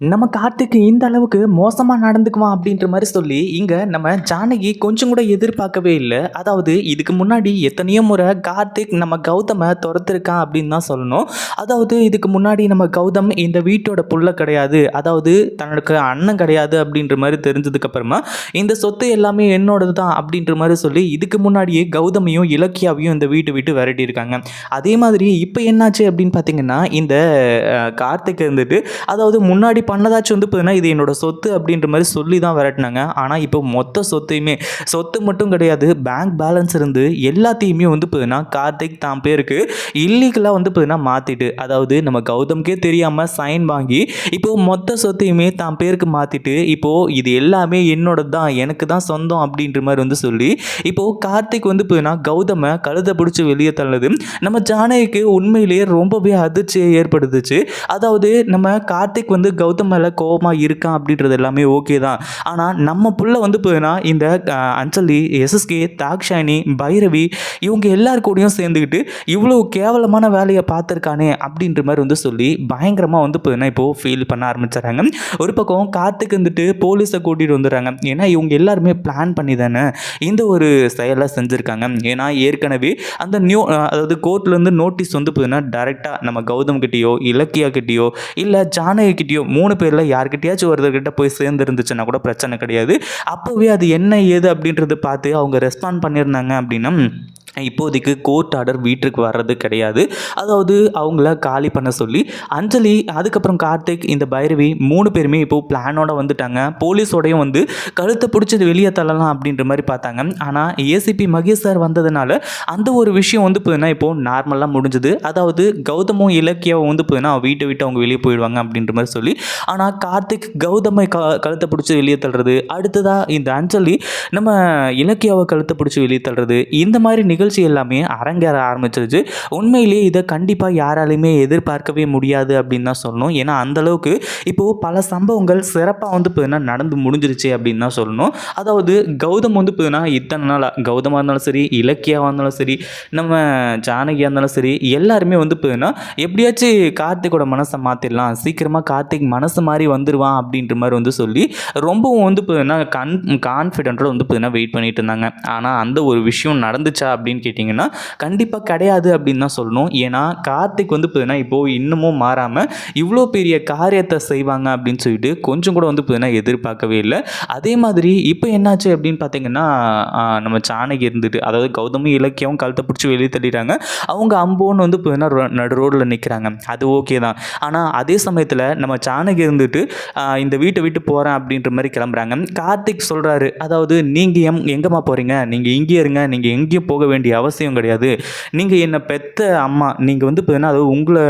நம்ம கார்த்திக்கு இந்த அளவுக்கு மோசமாக நடந்துக்குவான் அப்படின்ற மாதிரி சொல்லி இங்கே நம்ம ஜானகி கொஞ்சம் கூட எதிர்பார்க்கவே இல்லை. அதாவது இதுக்கு முன்னாடி எத்தனையோ முறை கார்த்திக் நம்ம கௌதமை துரத்துருக்கான் அப்படின்னு தான் சொல்லணும். அதாவது இதுக்கு முன்னாடி நம்ம கௌதம் இந்த வீட்டோட புள்ள கிடையாது. அதாவது தனக்கு அண்ணன் கிடையாது அப்படின்ற மாதிரி தெரிஞ்சதுக்கப்புறமா இந்த சொத்து எல்லாமே என்னோடது தான் அப்படின்ற மாதிரி சொல்லி இதுக்கு முன்னாடியே கௌதமையும் இலக்கியாவையும் இந்த வீட்டு விட்டு விரட்டியிருக்காங்க அதே மாதிரி இப்போ என்னாச்சு அப்படின்னு பார்த்தீங்கன்னா இந்த கார்த்திக் இருந்துட்டு அதாவது முன்னாடி பண்ணதாச்சும் வந்து பார்த்தீங்கன்னா இது என்னோட சொத்து அப்படின்ற மாதிரி சொல்லி தான் விரட்டினாங்க. ஆனால் இப்போ மொத்த சொத்தையுமே சொத்து மட்டும் கிடையாது பேங்க் பேலன்ஸ் இருந்து எல்லாத்தையுமே வந்து பார்த்தீங்கன்னா கார்த்திக் தான் பேருக்கு இல்லீகலாக வந்து பார்த்தீங்கன்னா மாற்றிட்டு அதாவது நம்ம கௌதம்கே தெரியாமல் சைன் வாங்கி இப்போது மொத்த சொத்தையுமே தான் பேருக்கு மாற்றிட்டு இப்போது இது எல்லாமே என்னோட தான் எனக்கு தான் சொந்தம் அப்படின்ற மாதிரி வந்து சொல்லி இப்போது கார்த்திக் வந்து பார்த்தீங்கன்னா கௌதமை கழுதை பிடிச்சி வெளியே தள்ளுது. நம்ம ஜானகிக்கு உண்மையிலேயே ரொம்பவே அதிர்ச்சியை ஏற்படுத்துச்சு. அதாவது நம்ம கார்த்திக் வந்து கௌதம் மேலே கோபமாக இருக்கான் அப்படின்றது எல்லாமே ஓகே தான். ஆனால் நம்ம புள்ள வந்து போயினா இந்த அஞ்சலி எஸ்எஸ்கே தாக்ஷானி பைரவி இவங்க எல்லாருக்கூடையும் கூடயும் சேர்ந்துக்கிட்டு இவ்வளோ கேவலமான வேலையை பார்த்துருக்கானே அப்படின்ற மாதிரி வந்து சொல்லி பயங்கரமாக வந்து பார்த்தீங்கன்னா இப்போது ஃபீல் பண்ண ஆரம்பிச்சிடறாங்க. ஒரு பக்கம் காத்துக்கு வந்துட்டு போலீஸை கூட்டிகிட்டு வந்துடுறாங்க. ஏன்னா இவங்க எல்லாருமே பிளான் பண்ணி தானே இந்த ஒரு செயலை செஞ்சுருக்காங்க. ஏன்னா ஏற்கனவே அந்த நியூ அதாவது கோர்ட்லேருந்து நோட்டீஸ் வந்து பார்த்தீங்கன்னா டேரெக்டாக நம்ம கௌதம் கிட்டேயோ இலக்கியா கிட்டேயோ இல்லை ஜானகி கிட்டேயோ மூணு மூணு பேரில் யார்கிட்டயாச்சும் ஒருத்தர்கிட்ட போய் சேர்ந்து இருந்துச்சுன்னா கூட பிரச்சனை கிடையாது. அப்போவே அது என்ன ஏது அப்படின்றத பார்த்து அவங்க ரெஸ்பாண்ட் பண்ணியிருந்தாங்க அப்படின்னா இப்போதைக்கு கோர்ட் ஆர்டர் வீட்டுக்கு வர்றது கிடையாது. அதாவது அவங்கள காலி பண்ண சொல்லி அஞ்சலி அதுக்கப்புறம் கார்த்திக் இந்த பைரவி மூணு பேருமே இப்போது பிளானோட வந்துட்டாங்க. போலீஸோடையும் வந்து கழுத்தை பிடிச்சது வெளியே தள்ளலாம் அப்படின்ற மாதிரி பார்த்தாங்க. ஆனால் ஏசிபி மகேஷ் சார் வந்ததுனால அந்த ஒரு விஷயம் வந்து போதுன்னா இப்போது நார்மலாக முடிஞ்சது. அதாவது கௌதமும் இலக்கியாவும் வந்து போதுன்னா வீட்டை விட்டு அவங்க வெளியே போயிடுவாங்க அப்படின்ற மாதிரி சொல்லி ஆனால் கார்த்திக் கௌதமை க கழுத்தை பிடிச்சி வெளியே தள்ளுறது. அடுத்ததாக இந்த அஞ்சலி நம்ம இலக்கியாவை கழுத்தை பிடிச்சி வெளியே தள்ளுறது. இந்த மாதிரி நிகழ்ச்சி நிகழ்ச்சி எல்லாமே அரங்கேற ஆரம்பிச்சிருச்சு. உண்மையிலேயே இதை கண்டிப்பாக யாராலையுமே எதிர்பார்க்கவே முடியாது அப்படின்னு தான் சொல்லணும். ஏன்னா அந்த அளவுக்கு இப்போது பல சம்பவங்கள் சிறப்பாக வந்து பார்த்தீங்கன்னா நடந்து முடிஞ்சிருச்சு அப்படின்னு தான் சொல்லணும். அதாவது கௌதம் வந்து பார்த்தீங்கன்னா இத்தனை நாளாக கௌதமாக இருந்தாலும் சரி இலக்கியாவாக இருந்தாலும் சரி நம்ம ஜானகியாக இருந்தாலும் சரி எல்லாருமே வந்து பார்த்தீங்கன்னா எப்படியாச்சும் கார்த்திகோட மனசை மாற்றிடலாம் சீக்கிரமாக கார்த்திக் மனசு மாதிரி வந்துடுவான் அப்படின்ற மாதிரி வந்து சொல்லி ரொம்பவும் வந்து பார்த்தீங்கன்னா கன் கான்ஃபிடென்ட்டோட வந்து பார்த்தீங்கன்னா வெயிட் பண்ணிட்டு இருந்தாங்க. ஆனால் அந்த ஒரு விஷயம் நடந்துச்சா அப்படின்னு கேட்டிங்கன்னா கண்டிப்பாக கிடையாது அப்படின்னு தான் சொல்லணும். ஏன்னா கார்த்திக் வந்து பார்த்தீங்கன்னா இப்போது இன்னமும் மாறாமல் இவ்வளோ பெரிய காரியத்தை செய்வாங்க அப்படின்னு சொல்லிட்டு கொஞ்சம் கூட வந்து பார்த்தீங்கன்னா எதிர்பார்க்கவே இல்லை. அதே மாதிரி இப்போ என்னாச்சு அப்படின்னு பார்த்தீங்கன்னா நம்ம சாணகி இருந்துட்டு அதாவது கௌதமும் இலக்கியம் கழுத்தை பிடிச்சி வெளியே தள்ளிடுறாங்க அவங்க அம்போன்னு வந்து பார்த்தீங்கன்னா ரோ- நடு ரோட்டில் நிற்கிறாங்க அது ஓகே தான். ஆனால் அதே சமயத்தில் நம்ம சாணகி இருந்துட்டு இந்த வீட்டை விட்டு போகிறேன் அப்படின்ற மாதிரி கிளம்புறாங்க. கார்த்திக் சொல்கிறாரு அதாவது நீங்கள் எம் எங்கேம்மா போகிறீங்க நீங்கள் இங்கேயே இருங்க. நீங்கள் எங்கேயும் போக வேண்டிய வேண்டிய அவசியம் கிடையாது. நீங்கள் என்னை பெத்த அம்மா நீங்கள் வந்து பார்த்தீங்கன்னா அதாவது உங்களை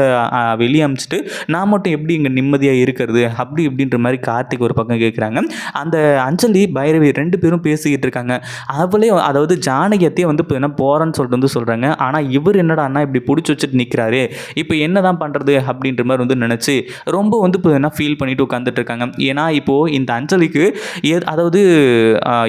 வெளியே அமிச்சிட்டு நான் மட்டும் எப்படி இங்கே நிம்மதியாக இருக்கிறது? அப்படி இப்படின்ற மாதிரி கார்த்திக் ஒரு பக்கம் கேட்குறாங்க அந்த அஞ்சலி பைரவி ரெண்டு பேரும் பேசிக்கிட்டு இருக்காங்க. அவளே அதாவது ஜானகியத்தையே வந்து பார்த்தீங்கன்னா போகிறேன்னு சொல்லிட்டு வந்து சொல்கிறாங்க ஆனால் இவர் என்னடா அண்ணா இப்படி பிடிச்சி வச்சுட்டு நிற்கிறாரு இப்போ என்ன தான் பண்ணுறது அப்படின்ற மாதிரி வந்து நினச்சி ரொம்ப வந்து பார்த்தீங்கன்னா ஃபீல் பண்ணிட்டு உட்காந்துட்டு இருக்காங்க. ஏன்னா இப்போது இந்த அஞ்சலிக்கு அதாவது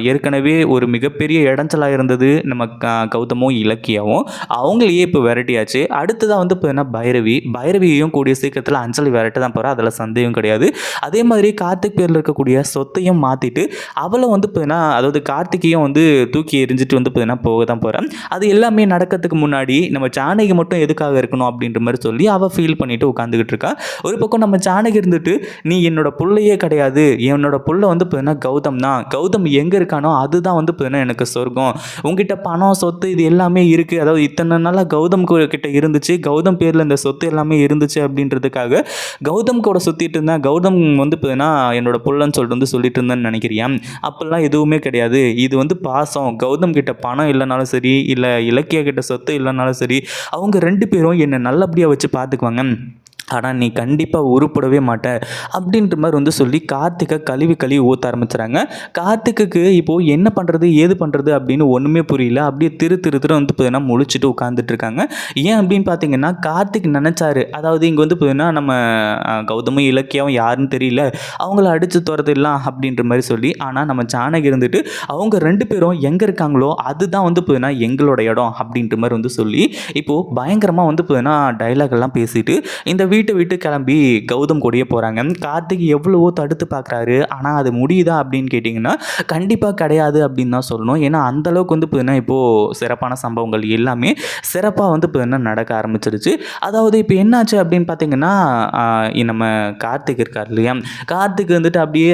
ஏற்கனவே ஒரு மிகப்பெரிய இடைஞ்சலாக இருந்தது. நம்ம க- கௌதமும் இலக்கியாவும் அவங்களையே இப்போ விரட்டியாச்சு. அடுத்ததாக வந்து பார்த்தீங்கன்னா பைரவி. பைரவியையும் கூடிய சீக்கிரத்தில் அஞ்சலி விரட்ட தான் போகிறா அதில் சந்தேகம் கிடையாது. அதே மாதிரி கார்த்திக் பேரில் இருக்கக்கூடிய சொத்தையும் மாற்றிட்டு அவளை வந்து பார்த்தீங்கன்னா அதாவது கார்த்திகையும் வந்து தூக்கி எரிஞ்சிட்டு வந்து பார்த்தீங்கன்னா போக தான் போகிறேன் அது எல்லாமே நடக்கிறதுக்கு முன்னாடி நம்ம ஜானகி மட்டும் எதுக்காக இருக்கணும் அப்படின்ற மாதிரி சொல்லி அவள் ஃபீல் பண்ணிட்டு உட்காந்துக்கிட்டு இருக்கா. ஒரு பக்கம் நம்ம ஜானகி இருந்துட்டு நீ என்னோட புள்ளையே கிடையாது. என்னோட புள்ள வந்து பார்த்தீங்கன்னா கௌதம் தான். கௌதம் எங்கே இருக்கானோ அதுதான் வந்து பார்த்தீங்கன்னா எனக்கு சொர்க்கம். உங்ககிட்ட பணம் சொத்து இது எல்லாமே இருக்குது அதாவது இத்தனை நாளாக கௌதம் கிட்ட இருந்துச்சு. கௌதம் பேரில் இந்த சொத்து எல்லாமே இருந்துச்சு அப்படின்றதுக்காக கௌதம் கூட சுற்றிட்டு இருந்தேன். கௌதம் வந்து பார்த்தீங்கன்னா என்னோட புள்ளன்னு சொல்லிட்டு வந்து சொல்லிட்டு இருந்தேன்னு நினைக்கிறியா? அப்போல்லாம் எதுவுமே கிடையாது. இது வந்து பாசம். கௌதம் கிட்ட பணம் இல்லைனாலும் சரி இல்லை இலக்கிய கிட்ட சொத்து இல்லைனாலும் சரி அவங்க ரெண்டு பேரும் என்னை நல்லபடியாக வச்சு பார்த்துக்குவாங்க ஆனால் நீ கண்டிப்பாக உருப்படவே மாட்ட. அப்படின்ற மாதிரி வந்து சொல்லி கார்த்திகை கழுவி கழுவி ஊற்ற ஆரம்பிச்சுறாங்க. கார்த்திக்கு இப்போது என்ன பண்ணுறது ஏது பண்ணுறது அப்படின்னு ஒன்றுமே புரியல. அப்படியே திரு திரு திரு வந்து பார்த்தீங்கன்னா முழிச்சிட்டு உட்காந்துட்டு இருக்காங்க. ஏன் அப்படின்னு பார்த்தீங்கன்னா கார்த்திக் நினச்சாரு. அதாவது இங்கே வந்து பார்த்தீங்கன்னா நம்ம கௌதமும் இலக்கியம் யாருன்னு தெரியல. அவங்கள அடித்து துரத்திடலாம் அப்படின்ற மாதிரி சொல்லி ஆனால் நம்ம ஜானகி இருந்துட்டு அவங்க ரெண்டு பேரும் எங்கே இருக்காங்களோ அதுதான் வந்து பார்த்தீங்கன்னா எங்களோட இடம் அப்படின்ற மாதிரி வந்து சொல்லி இப்போது பயங்கரமாக வந்து பார்த்தீங்கன்னா டைலாக் எல்லாம் பேசிட்டு இந்த வீட்டு விட்டு கிளம்பி கௌதம் கூடயே போகிறாங்க கார்த்திக் எவ்வளவோ தடுத்து பார்க்குறாரு. ஆனால் அது முடியுதா அப்படின்னு கேட்டிங்கன்னா கண்டிப்பாக கிடையாது அப்படின்னு தான் சொல்லணும். ஏன்னா அந்தளவுக்கு வந்து பார்த்தீங்கன்னா இப்போது சிறப்பான சம்பவங்கள் எல்லாமே சிறப்பாக வந்து பார்த்தீங்கன்னா நடக்க ஆரம்பிச்சிருச்சு. அதாவது இப்போ என்னாச்சு அப்படின்னு பார்த்தீங்கன்னா நம்ம கார்த்திக் இருக்கார் இல்லையா? கார்த்திக் வந்துட்டு அப்படியே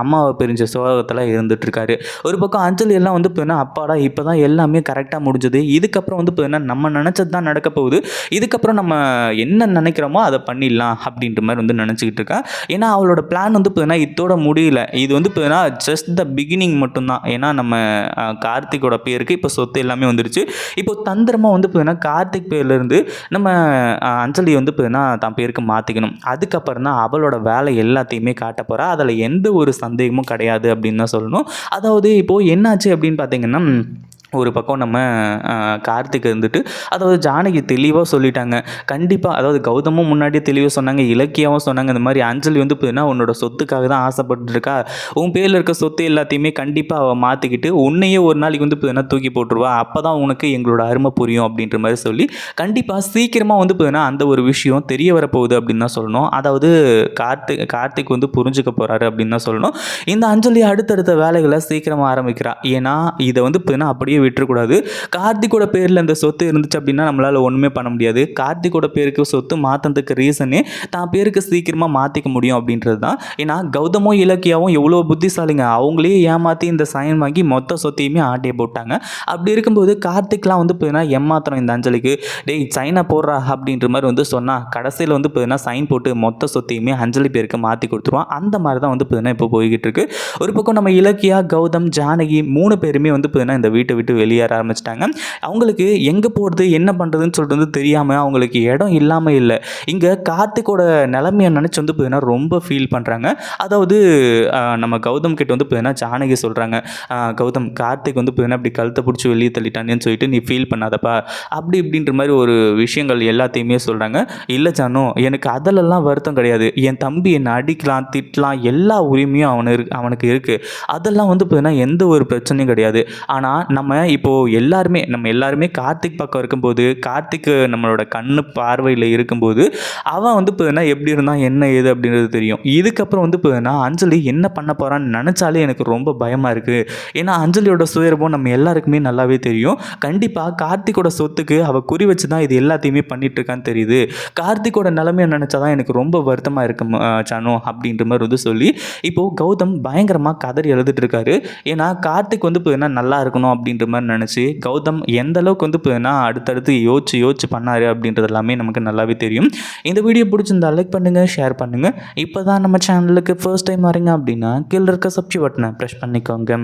அம்மாவை பிரிஞ்ச சோகத்தில் இருந்துகிட்ருக்காரு ஒரு பக்கம் அஞ்சலி எல்லாம் வந்து பார்த்தீங்கன்னா அப்பாடா இப்போ தான் எல்லாமே கரெக்டாக முடிஞ்சது. இதுக்கப்புறம் வந்து பார்த்தீங்கன்னா நம்ம நினச்சது தான் நடக்க போகுது. இதுக்கப்புறம் நம்ம என்ன நினைக்கிறோமோ அதை பண்ணிடலாம் அப்படின்ற மாதிரி வந்து நினச்சிக்கிட்டு இருக்கா. ஏன்னா அவளோட பிளான் வந்து பார்த்தீங்கன்னா இதோட முடியல. இது வந்து பார்த்தீங்கன்னா ஜஸ்ட் த பிகினிங் மட்டும்தான். ஏன்னா நம்ம கார்த்திகோட பேருக்கு இப்போ சொத்து எல்லாமே வந்துருச்சு. இப்போ தந்திரமாக வந்து பார்த்தீங்கன்னா கார்த்திக் பேர்லேருந்து நம்ம அஞ்சலி வந்து பார்த்தீங்கன்னா தான் பேருக்கு மாற்றிக்கணும் அதுக்கப்புறம் தான் அவளோட வேலை எல்லாத்தையுமே காட்ட போகிறா அதில் எந்த ஒரு சந்தேகமும் கிடையாது அப்படின்னு தான் சொல்லணும். அதாவது இப்போது என்னாச்சு அப்படின்னு பார்த்தீங்கன்னா ஒரு பக்கம் நம்ம கார்த்திக் இருந்துட்டு அதாவது ஜானகி தெளிவாக சொல்லிட்டாங்க. கண்டிப்பாக அதாவது கௌதமும் முன்னாடியே தெளிவாக சொன்னாங்க இலக்கியாவும் சொன்னாங்க இந்த மாதிரி அஞ்சலி வந்து பார்த்தீங்கன்னா உன்னோட சொத்துக்காக தான் ஆசைப்பட்டுருக்கா. உன் பேரில் இருக்க சொத்து எல்லாத்தையுமே கண்டிப்பாக அவள் மாற்றிக்கிட்டு உன்னையே ஒரு நாளைக்கு வந்து பார்த்தீங்கன்னா தூக்கி போட்டுருவா. அப்போ தான் உனக்கு எங்களோட அருமை புரியும் அப்படின்ற மாதிரி சொல்லி கண்டிப்பாக சீக்கிரமாக வந்து பார்த்தீங்கன்னா அந்த ஒரு விஷயம் தெரிய வரப்போகுது அப்படின்னு தான் சொல்லணும். அதாவது கார்த்திக் கார்த்திக் வந்து புரிஞ்சுக்க போகிறாரு அப்படின்னு தான் சொல்லணும். இந்த அஞ்சலி அடுத்தடுத்த வேலைகளை சீக்கிரமாக ஆரம்பிக்கிறா. ஏன்னா இதை வந்து பார்த்தீங்கன்னா அப்படியே விட்டுறக்கூடாது. கார்த்திக்கோட பேரில் இந்த சொத்து இருந்துச்சு அப்படின்னா நம்மளால் ஒன்றுமே பண்ண முடியாது. கார்த்திக்கோட பேருக்கு சொத்து மாற்றினதுக்கு ரீசனே தான் பேருக்கு சீக்கிரமாக மாற்றிக்க முடியும் அப்படின்றது தான். ஏன்னா கௌதமும் இலக்கியாவும் எவ்வளோ புத்திசாலிங்க. அவங்களே ஏமாற்றி இந்த சைன் வாங்கி மொத்த சொத்தையுமே ஆட்டிய போட்டாங்க. அப்படி இருக்கும்போது கார்த்திக்லாம் வந்து பார்த்தீங்கன்னா ஏமாத்திரம் இந்த அஞ்சலிக்கு. டேய் சைனை போடுறா அப்படின்ற மாதிரி வந்து சொன்னால் கடைசியில் வந்து பார்த்தீங்கன்னா சைன் போட்டு மொத்த சொத்தையுமே அஞ்சலி பேருக்கு மாற்றி கொடுத்துருவான். அந்த மாதிரி தான் வந்து பார்த்தீங்கன்னா இப்போ போய்கிட்டு இருக்கு. ஒரு பக்கம் நம்ம இலக்கியா கௌதம் ஜானகி மூணு பேருமே வந்து பார்த்தீங்கன்னா இந்த வீட்டை விட்டு வெளியேற ஆரம்பிச்சிட்டாங்க. அவங்களுக்கு எங்கே போகிறது என்ன பண்ணுறதுன்னு சொல்லிட்டு வந்து தெரியாமல் அவங்களுக்கு இடம் இல்லாமல் இல்லை. இங்கே கார்த்திக்கோட நிலைமையை நினச்சி வந்து பார்த்தீங்கன்னா ரொம்ப ஃபீல் பண்ணுறாங்க அதாவது நம்ம கௌதம் கிட்ட வந்து பார்த்தீங்கன்னா ஜானகி சொல்கிறாங்க கௌதம் கார்த்திக் வந்து பார்த்தீங்கன்னா இப்படி கழுத்தை பிடிச்சி வெளியே தள்ளிட்டானேன்னு சொல்லிட்டு நீ ஃபீல் பண்ணாதப்பா. அப்படி இப்படின்ற மாதிரி ஒரு விஷயங்கள் எல்லாத்தையுமே சொல்கிறாங்க இல்லை ஜானு எனக்கு அதிலெல்லாம் வருத்தம் கிடையாது. என் தம்பி என்னை அடிக்கலாம் திட்டலாம் எல்லா உரிமையும் அவனு அவனுக்கு இருக்குது அதெல்லாம் வந்து பார்த்தீங்கன்னா எந்த ஒரு பிரச்சனையும் கிடையாது. ஆனால் நம்ம இப்போது எல்லாருமே நம்ம எல்லாருமே கார்த்திக் பக்கம் இருக்கும்போது கார்த்திக் நம்மளோட கண்ணு பார்வையில் இருக்கும்போது அவன் வந்து பார்த்தீங்கன்னா எப்படி இருந்தான் என்ன ஏது அப்படின்றது தெரியும். இதுக்கப்புறம் வந்து பார்த்தீங்கன்னா அஞ்சலி என்ன பண்ண போகிறான்னு நினச்சாலே எனக்கு ரொம்ப பயமாக இருக்குது ஏன்னா அஞ்சலியோட சுயரபம் நம்ம எல்லாருக்குமே நல்லாவே தெரியும். கண்டிப்பாக கார்த்திக்கோட சொத்துக்கு அவள் குறி வச்சு தான் இது எல்லாத்தையுமே பண்ணிட்டு இருக்கான்னு தெரியுது. கார்த்திக்கோட நிலைமையை நினச்சா தான் எனக்கு ரொம்ப வருத்தமாக இருக்கு சானோ அப்படின்ற மாதிரி வந்து சொல்லி இப்போது கௌதம் பயங்கரமாக கதறி எழுதிட்டு இருக்காரு. ஏன்னா கார்த்திக் வந்து பார்த்தீங்கன்னா நல்லா இருக்கணும் அப்படின்ற மாதிரி நினச்சி கௌதம் எந்த அளவுக்கு வந்து பார்த்தீங்கன்னா அடுத்தடுத்து யோசிச்சு யோசிச்சு பண்ணார் அப்படின்றது எல்லாமே நமக்கு நல்லாவே தெரியும். இந்த வீடியோ பிடிச்சிருந்தா லைக் பண்ணுங்கள் ஷேர் பண்ணுங்கள் இப்போ தான் நம்ம சேனலுக்கு ஃபர்ஸ்ட் டைம் வரீங்க அப்படின்னா கீழே இருக்க சப்ஸ்கிரைப் பட்டனை ப்ரெஸ் பண்ணிக்கோங்க.